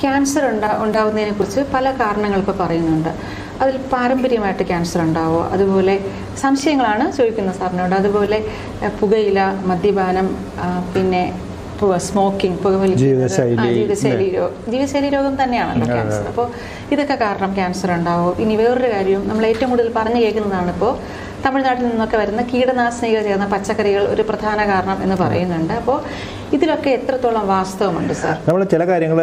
Cancer ഉണ്ടാ ഉണ്ടാവുന്നതിനെ കുറിച്ച് പല കാരണങ്ങൾക്ക് പറയുന്നുണ്ട്. അതിൽ പാരമ്പര്യമായിട്ട് ക്യാൻസർ ഉണ്ടാവുക അതുപോലെ സംശയങ്ങളാണ് ചോദിക്കുന്നത് സാറിനോട്. അതുപോലെ പുകയില മദ്യപാനം പിന്നെ സ്മോക്കിംഗ് പുകവലിക്കുന്നത് ജീവിതശൈലി, ആ, ജീവിതശൈലി രോ- ജീവിതശൈലി രോഗം തന്നെയാണല്ലോ ക്യാൻസർ അപ്പോൾ ഇതൊക്കെ കാരണം ക്യാൻസർ ഉണ്ടാവും? ഇനി വേറൊരു കാര്യം നമ്മൾ ഏറ്റവും കൂടുതൽ പറഞ്ഞു കേൾക്കുന്നതാണ് ഇപ്പോൾ തമിഴ്നാട്ടിൽ നിന്നൊക്കെ വരുന്ന കീടനാശിനികൾ ചേർന്ന പച്ചക്കറികൾ ഒരു പ്രധാന കാരണം എന്ന് പറയുന്നുണ്ട്. അപ്പോൾ ഇതിലൊക്കെ എത്രത്തോളം വാസ്തവമുണ്ട് സാർ? നമ്മൾ ചില കാര്യങ്ങൾ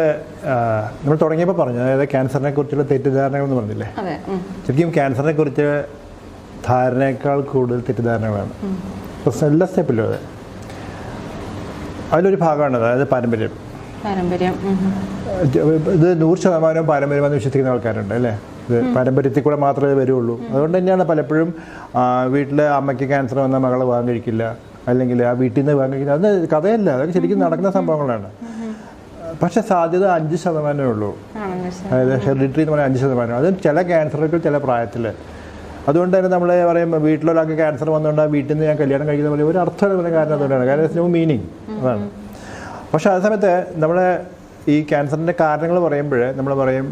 നമ്മൾ തുടങ്ങിയപ്പോൾ പറഞ്ഞു. അതായത് ക്യാൻസറിനെ കുറിച്ചുള്ള തെറ്റിദ്ധാരണകൾ എന്ന് പറഞ്ഞില്ലേ? അതെ. ശരിക്കും ക്യാൻസറിനെ കുറിച്ച് ധാരണയേക്കാൾ കൂടുതൽ തെറ്റിദ്ധാരണകളാണ്. പ്രശ്നം എല്ലാ സ്റ്റെപ്പിലും അതെ. അതിലൊരു ഭാഗമാണ് അതായത് പാരമ്പര്യം. പാരമ്പര്യം. ഇത് നൂറ് ശതമാനം പാരമ്പര്യമെന്ന് വിശ്വസിക്കുന്ന ആൾക്കാരുണ്ട് അല്ലേ? ഇത് പാരമ്പര്യത്തിൽ കൂടെ മാത്രമേ വരുള്ളൂ. അതുകൊണ്ട് തന്നെയാണ് പലപ്പോഴും വീട്ടിലെ അമ്മയ്ക്ക് ക്യാൻസർ വന്ന മകൾ വാങ്ങി കഴിക്കില്ല. അല്ലെങ്കിൽ ആ വീട്ടിൽ നിന്ന് വാങ്ങി കഴിക്കില്ല. അത് കഥയല്ല. അതൊക്കെ ശരിക്കും നടക്കുന്ന സംഭവങ്ങളാണ്. പക്ഷെ സാധ്യത അഞ്ച് ശതമാനമേ ഉള്ളൂ. അതായത് ഹെറിഡിറ്ററി എന്ന് പറഞ്ഞാൽ അഞ്ച് ശതമാനം. അത് ചില ക്യാൻസറുകൾ ചില പ്രായത്തിൽ അതുകൊണ്ട് തന്നെ നമ്മൾ പറയുമ്പോൾ വീട്ടിലൊരാൾക്ക് ക്യാൻസർ വന്നുകൊണ്ട് ആ വീട്ടിൽ നിന്ന് ഞാൻ കല്യാണം കഴിക്കുന്ന പോലെ ഒരു അർത്ഥം പറഞ്ഞ കാരണം അതുകൊണ്ടാണ്. കാരണം നോ മീനിങ് അതാണ്. പക്ഷെ അതേ സമയത്ത് നമ്മളെ ഈ ക്യാൻസറിന്റെ കാരണങ്ങൾ പറയുമ്പോൾ നമ്മൾ പറയും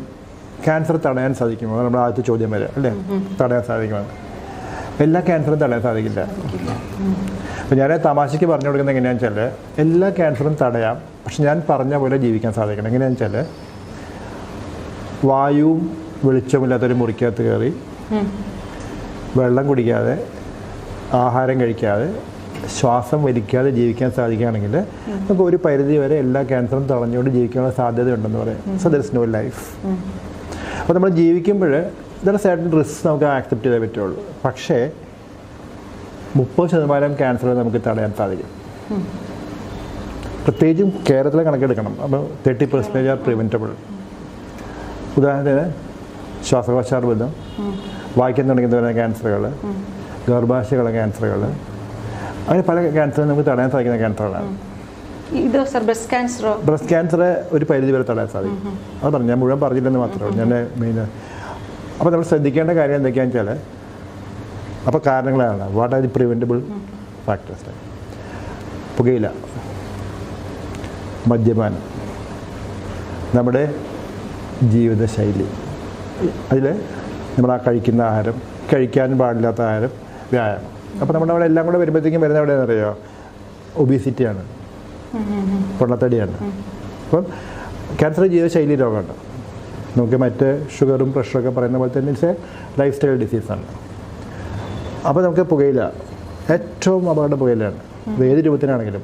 ക്യാൻസർ തടയാൻ സാധിക്കുമോ? നമ്മുടെ ആദ്യത്തെ ചോദ്യം വരെ അല്ലേ? തടയാൻ സാധിക്കുമോ? എല്ലാ ക്യാൻസറും തടയാൻ സാധിക്കില്ല. അപ്പോൾ ഞാൻ തമാശയ്ക്ക് പറഞ്ഞു കൊടുക്കുന്നത് എങ്ങനെയാണെന്ന് വെച്ചാൽ എല്ലാ ക്യാൻസറും തടയാം പക്ഷെ ഞാൻ പറഞ്ഞ പോലെ ജീവിക്കാൻ സാധിക്കണം. എങ്ങനെയാണെന്ന് വെച്ചാൽ വായുവും വെളിച്ചമില്ലാത്തൊരു മുറിക്കകത്ത് കയറി. വെള്ളം കുടിക്കാതെ ആഹാരം കഴിക്കാതെ ശ്വാസം വലിക്കാതെ ജീവിക്കാൻ സാധിക്കുകയാണെങ്കിൽ നമുക്ക് ഒരു പരിധി വരെ എല്ലാ ക്യാൻസറും തടഞ്ഞുകൊണ്ട് ജീവിക്കാനുള്ള സാധ്യതയുണ്ടെന്ന് പറയാം. So there is no life അപ്പോൾ നമ്മൾ ജീവിക്കുമ്പോൾ ഇതൊരു സേട്ടൻ റിസ്ക് നമുക്ക് ആക്സെപ്റ്റ് ചെയ്തേ പറ്റുള്ളൂ. പക്ഷേ മുപ്പത് ശതമാനം ക്യാൻസർ നമുക്ക് തടയാൻ സാധിക്കും. പ്രത്യേകിച്ചും കേരളത്തിലെ കണക്കെടുക്കണം. അപ്പോൾ തേർട്ടി പെർസെന്റേജ് ആർ പ്രിവെന്റബിൾ ഉദാഹരണത്തിന് ശ്വാസകോശാർബുദം വായിക്കാൻ തുടങ്ങുന്ന വരുന്ന ക്യാൻസറുകൾ ഗർഭാശയമുള്ള ക്യാൻസറുകൾ അങ്ങനെ പല ക്യാൻസറും നമുക്ക് തടയാൻ സാധിക്കുന്ന ക്യാൻസറുകളാണ് ഇതോ സർ ബ്രസ്റ്റ് ക്യാൻസറോ ബ്രസ്റ്റ് ക്യാൻസർ ഒരു പരിധി വരെ തടയാൻ സാധിക്കും. അത് പറഞ്ഞു ഞാൻ മുഴുവൻ പറഞ്ഞില്ലെന്ന് മാത്രമേ ഉള്ളൂ. ഞാൻ മെയിൻ അപ്പോൾ നമ്മൾ ശ്രദ്ധിക്കേണ്ട കാര്യം എന്തൊക്കെയാണെന്ന് വെച്ചാൽ അപ്പോൾ കാരണങ്ങളാണ്. What are the preventable factors പുകയില മദ്യപാനം നമ്മുടെ ജീവിതശൈലി അതിൽ നമ്മൾ ആ കഴിക്കുന്ന ആഹാരം കഴിക്കാൻ പാടില്ലാത്ത ആഹാരം വ്യായാമം. അപ്പോൾ നമ്മുടെ അവിടെ എല്ലാം കൂടെ വരുമ്പോഴത്തേക്കും വരുന്ന എവിടെയാണെന്നറിയോ? ഒബീസിറ്റിയാണ് പൊള്ളത്തടിയാണ്. അപ്പം ക്യാൻസർ ജീവിതശൈലി രോഗമാണ് നമുക്ക് മറ്റ് ഷുഗറും പ്രഷറൊക്കെ പറയുന്ന പോലെ തന്നെ ഇറ്റ്സ് എ ലൈഫ് സ്റ്റൈൽ ഡിസീസാണ് അപ്പോൾ നമുക്ക് പുകയില ഏറ്റവും അപകട പുകയിലാണ് ഏത് രൂപത്തിനാണെങ്കിലും.